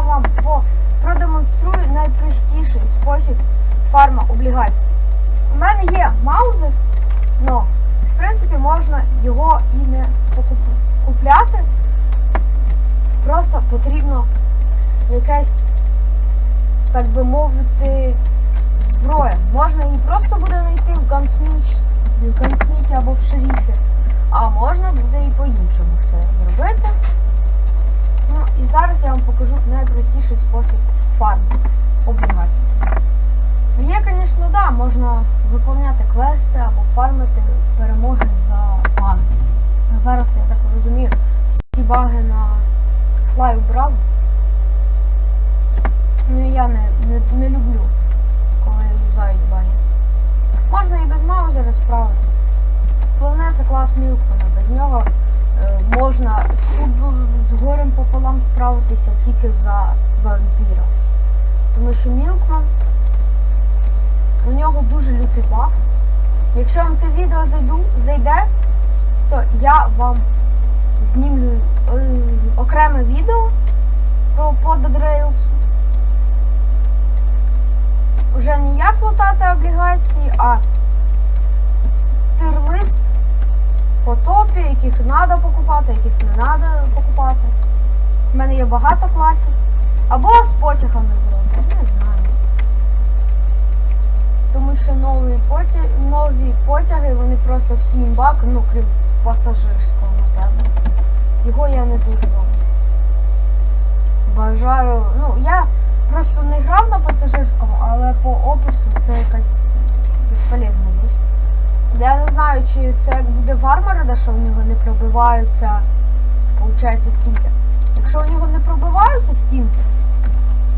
я вам продемонструю найпростіший спосіб фарма облігацій. У мене є маузер, але в принципі можна його і не купляти. Просто потрібно якась, так би мовити, зброя. Можна її просто буде знайти в Gunsmith або в шерифі. А можна буде і по-іншому все зробити. І зараз я вам покажу найпростіший спосіб фарму облігацій. Є, звісно, да, можна виконувати квести або фармити перемоги за баги. Зараз, я так розумію, всі баги на флай убрали. Ну я не, не, не люблю, коли юзають баги. Можна і без маузера справитися. Головне це клас Мілкмана. Без нього можна з, худу- з горем пополам справитися тільки за вампіра. Тому що Мілкман у нього дуже лютий баф. Якщо вам це відео зайду, зайде, то я вам знімлю е, окреме відео про Poded Rails. Уже не як лутати облігації, а по топі, яких треба покупати, яких не треба покупати. У мене є багато класів. Або з потягами зроблять, не знаю. Тому що нові, потяги, нові потяги, вони просто всі імбак, ну крім пасажирського, напевно. Його я не дуже люблю. Бажаю. Ну, я просто не грав на пасажирському, але по опису це якась безполезна. Я не знаю, чи це як буде в армора, що в нього не пробиваються, виходить, стінки. Якщо у нього не пробиваються стінки,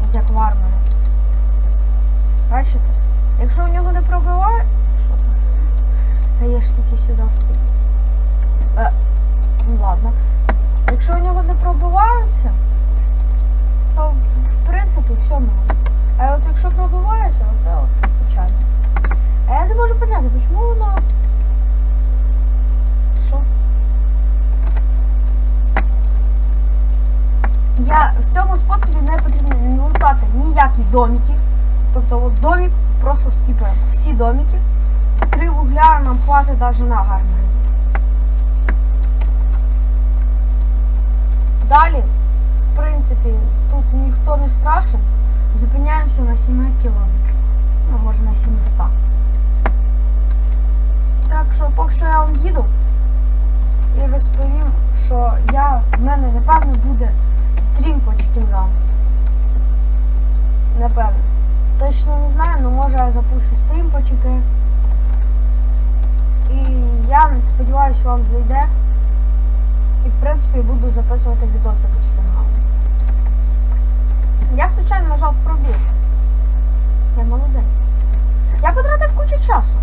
от як в арморі, бачите? Якщо у нього не пробиває... Що це? А я ж тільки сюди стиг. Е, ну ладно. Якщо у нього не пробиваються, то в принципі все можна. А от якщо пробивається, оце от печально. А я не можу поняти, чому воно. Що? Я в цьому способі не потрібно лутати ніякі домики. Тобто от домик просто скіпаємо. Всі домики. Три вугля нам хватить навіть на гармері. Далі, в принципі, тут ніхто не страшен. Зупиняємося на 7 кілометрах. Ну, може на 700. Так що поки що я вам їду і розповім, що я, в мене напевно буде стрім по чекінгам. Напевно. Точно не знаю, але може я запущу стрім по чеки. І я сподіваюся, вам зайде. І в принципі буду записувати відоси по чекінгам. Я случайно нажав пробіг. Я молодець. Я потратив кучу часу.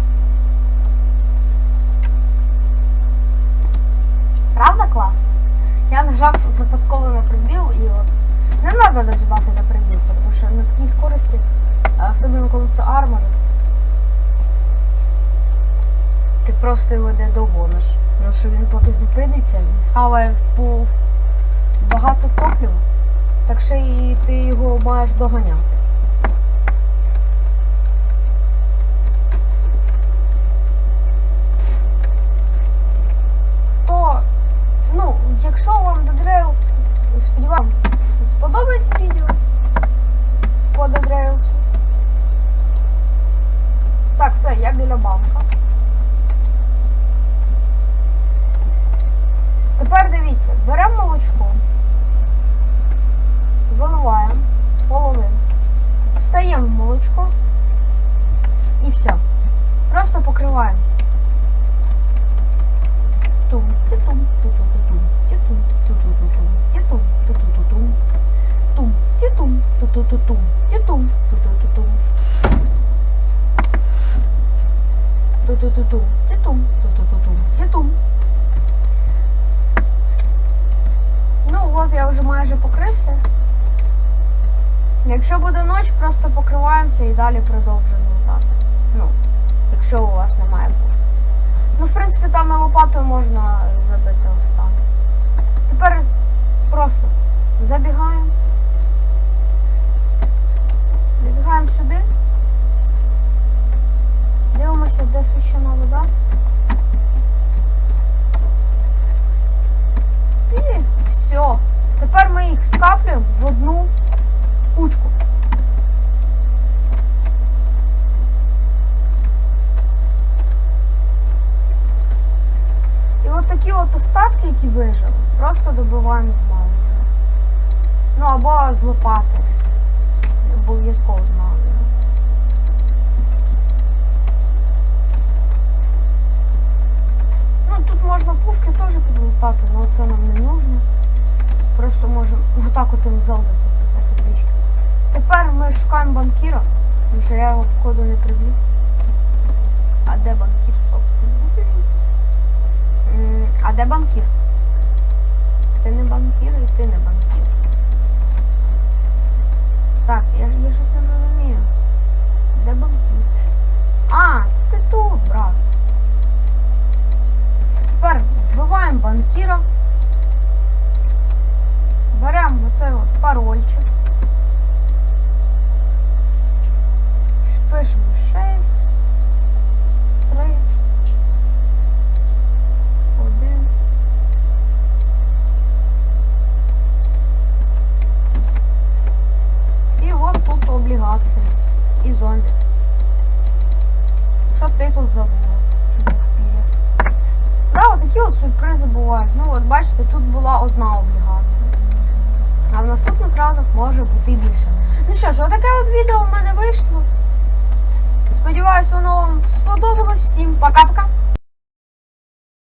Правда клас? Я нажав випадково на прибіл і от. Не треба нажимати на прибіл, тому що на такій скорості, особливо коли це армор, ти просто його не догониш. Тому що він поки зупиниться, він схаває в багато топлів, так що і ти його маєш доганяти. Хто Ну, якщо вам Dead Rails, сподіваюся, сподобається відео по Dead Rails. Так, все, я біля банка. Тепер дивіться, беремо молочко, виливаємо половину, встаємо в молочко і все. Просто покриваємося. Тум, титум, ту-ту-ту-тум, титум, ту-ту-ту-тум, титум, ту-ту-ту-тум, тум, титум, ту-ту-ту-тум, титум, ту-ту-ту-тум. Ту-ту-ту-тум, титум, ту-ту-ту-тум, титум. Ну от я вже майже покрився. Якщо буде ніч, просто покриваємося і далі продовжуємо так. Ну, якщо у вас немає пушки. Ну, в принципі, там і лопатою можна забити останнє. Тепер їх скаплюємо в одну кучку. І от такі от остатки, які вижили, просто добиваємо в маунтера. Ну або з лопати. Обов'язково з маунтера. Ну тут можна пушки теж підлутати, але це нам не нужно. Просто можемо отак от їм залдати. Так. Тепер ми шукаємо банкіра, тому я його походу не привлік. А де банкір, собственно? А де банкір? Ти не банкір і ти не банкір. Так, я, я щось не розумію. Де банкір? А, ти тут, брат. Тепер вбиваємо банкіра. Беремо оцей от парольчик. Пишемо 6, 3, 1. І от тут облігації. І зомбі. Що ти тут забула? Чудо впіля. Да, от такі от сюрпризи бувають. Ну от бачите, тут була одна облігація. А в наступних разах може бути більше. Ну що ж, отаке от відео в мене вийшло. Сподіваюсь, воно вам сподобалось. Всім пока-пока.